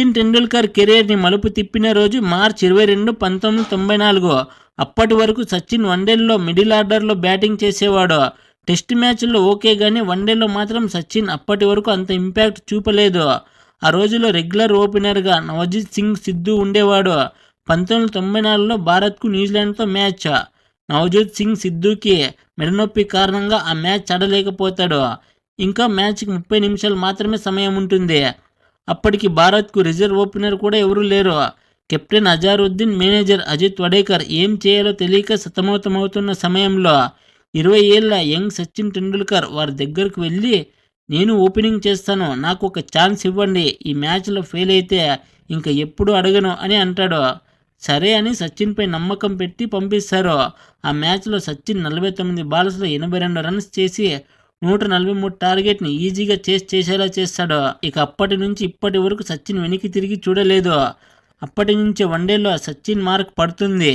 సచిన్ టెండూల్కర్ కెరీర్ని మలుపు తిప్పిన రోజు మార్చి ఇరవై రెండు పంతొమ్మిది తొంభై నాలుగు. అప్పటి వరకు సచిన్ వన్డేల్లో మిడిల్ ఆర్డర్లో బ్యాటింగ్ చేసేవాడు. టెస్ట్ మ్యాచ్ల్లో ఓకే కానీ వన్డేలో మాత్రం సచిన్ అప్పటి వరకు అంత ఇంపాక్ట్ చూపలేదు. ఆ రోజులో రెగ్యులర్ ఓపెనర్గా నవజిత్ సింగ్ సిద్ధు ఉండేవాడు. పంతొమ్మిది తొంభై నాలుగులో భారత్కు న్యూజిలాండ్తో మ్యాచ్. నవజోత్ సింగ్ సిద్ధుకి మెడనొప్పి కారణంగా ఆ మ్యాచ్ ఆడలేకపోతాడు. ఇంకా మ్యాచ్కి ముప్పై నిమిషాలు మాత్రమే సమయం ఉంటుంది. అప్పటికి భారత్కు రిజర్వ్ ఓపెనర్ కూడా ఎవరూ లేరు. కెప్టెన్ అజారుద్దీన్ మేనేజర్ అజిత్ వడేకర్ ఏం చేయాలో తెలియక సతమతమవుతున్న సమయంలో ఇరవై ఏళ్ళ యంగ్ సచిన్ టెండూల్కర్ వారి దగ్గరకు వెళ్ళి నేను ఓపెనింగ్ చేస్తాను నాకు ఒక ఛాన్స్ ఇవ్వండి ఈ మ్యాచ్లో ఫెయిల్ అయితే ఇంకా ఎప్పుడు అడగను అని అంటాడు. సరే అని సచిన్పై నమ్మకం పెట్టి పంపిస్తారు. ఆ మ్యాచ్లో సచిన్ నలభై తొమ్మిది బాల్స్లో ఎనభై రెండు రన్స్ చేసి నూట నలభై మూడు టార్గెట్ని ఈజీగా చేసి చేసేలా చేస్తాడు. ఇక అప్పటి నుంచి ఇప్పటి వరకు సచిన్ వెనక్కి తిరిగి చూడలేదు. అప్పటి నుంచి వన్డేలో సచిన్ మార్క్ పడుతుంది.